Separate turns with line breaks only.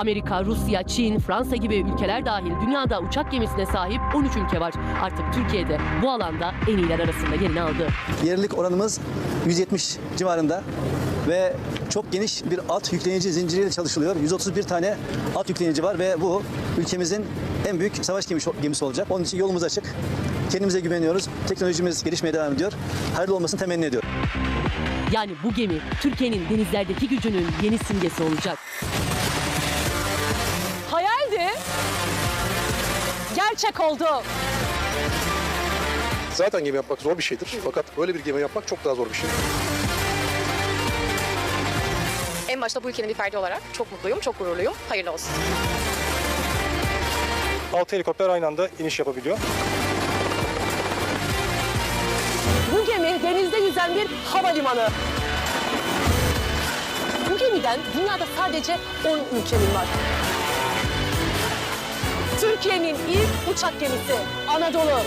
Amerika, Rusya, Çin, Fransa gibi ülkeler dahil dünyada uçak gemisine sahip 13 ülke var. Artık Türkiye'de bu alanda en iyiler arasında yerini aldı.
Yerlilik oranımız 170 civarında ve çok geniş bir alt yüklenici zinciriyle çalışılıyor. 131 tane alt yüklenici var ve bu ülkemizin en büyük savaş gemisi, gemisi olacak. Onun için yolumuz açık. Kendimize güveniyoruz. Teknolojimiz gelişmeye devam ediyor. Hayırlı olmasını temenni ediyorum.
Yani bu gemi Türkiye'nin denizlerdeki gücünün yeni simgesi olacak.
Gerçek oldu.
Zaten gemi yapmak zor bir şeydir. Fakat böyle bir gemi yapmak çok daha zor bir şey.
En başta bu ülkenin bir ferdi olarak çok mutluyum, çok gururluyum. Hayırlı olsun.
6 helikopter aynı anda iniş yapabiliyor.
Bu gemi denizde yüzen bir havalimanı. Bu gemiden dünyada sadece 10 ülkenin var. Türkiye'nin ilk uçak gemisi Anadolu.